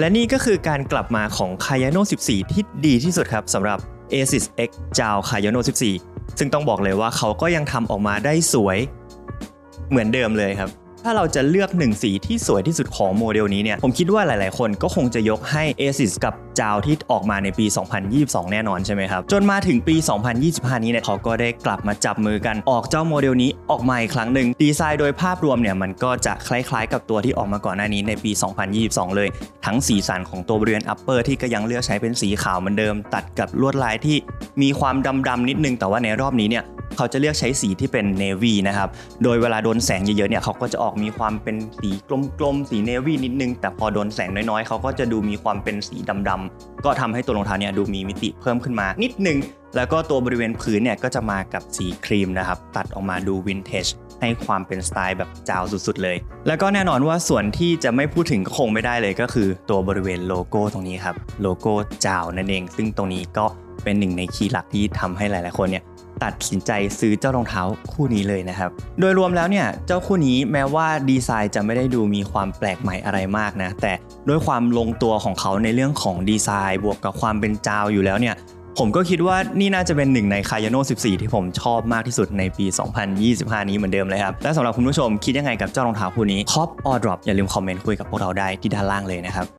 และนี่ก็คือการกลับมาของ Kayano 14 ที่ดีที่สุดครับสำหรับ Asus X JAO Kayano 14 ซึ่งต้องบอกเลยว่าเขาก็ยังทำออกมาได้สวย เหมือนเดิมเลยครับ ถ้าเราจะเลือกหนึ่งสีที่สวยที่สุดของโมเดลนี้เนี่ย ผมคิดว่าหลาย ๆ คนก็คงจะยกให้ Asus กับ JAO ที่ออกมาในปี 2022 แน่นอนใช่ไหมครับ จนมาถึงปี 2025 นี้เนี่ยเขาก็ได้กลับมาจับมือกันออกเจ้าโมเดลนี้ออกมาอีกครั้งหนึ่งดีไซน์โดยภาพรวมเนี่ยมันก็จะคล้ายๆ กับตัวที่ออกมาก่อนหน้านี้ในปี 2022 เลย ทั้งสีสันของตัวบริเวณ upper ที่ก็ยังเลือกใช้เป็นสีขาวเหมือนเดิม ตัดกับลวดลายที่มีความดำๆนิดนึงแต่ว่าในรอบนี้เนี่ย เขาจะเลือกใช้สีที่เป็นเนวีนะครับ โดยเวลาโดนแสงเยอะๆเนี่ยเขาก็จะออกมีความเป็นสีกลมๆ สีเนวีนิดนึง แต่พอโดนแสงน้อยๆ เขาก็จะดูมีความเป็นสีดำๆ ก็ทำให้ตัวรองเท้าเนี่ยดูมีมิติเพิ่มขึ้นมานิดนึง แล้วก็ตัวบริเวณพื้นเนี่ยก็จะมากับสีครีมนะครับ ตัดออกมาดูวินเทจให้ความเป็นสไตล์แบบจาวสุดๆเลย แล้วก็แน่นอนว่าส่วนที่จะไม่พูดถึงก็คงไม่ได้เลยก็คือตัวบริเวณโลโก้ตรงนี้ครับ โลโก้จาวนั่นเอง ซึ่งตรงนี้ก็เป็นหนึ่งในคีย์หลักที่ทำให้หลายๆคนเนี่ย ตัดสินใจซื้อเจ้ารองเท้าคู่นี้เลยนะครับ โดยรวมแล้วเนี่ยเจ้าคู่นี้แม้ว่าดีไซน์จะไม่ได้ดูมีความแปลกใหม่อะไรมากนะแต่ด้วยความลงตัวของเขาในเรื่องของดีไซน์ บวกกับความเป็นจาวอยู่แล้วเนี่ยผมก็คิดว่านี่น่าจะเป็นหนึ่งใน Kayano 14 ที่ผมชอบมากที่สุดในปี 2025 นี้เหมือนเดิมเลยครับ และสำหรับคุณผู้ชมคิดยังไงกับเจ้ารองเท้าคู่นี้ Top or Drop อย่าลืมคอมเมนต์คุยกับพวกเราได้ที่ด้านล่างเลยนะครับ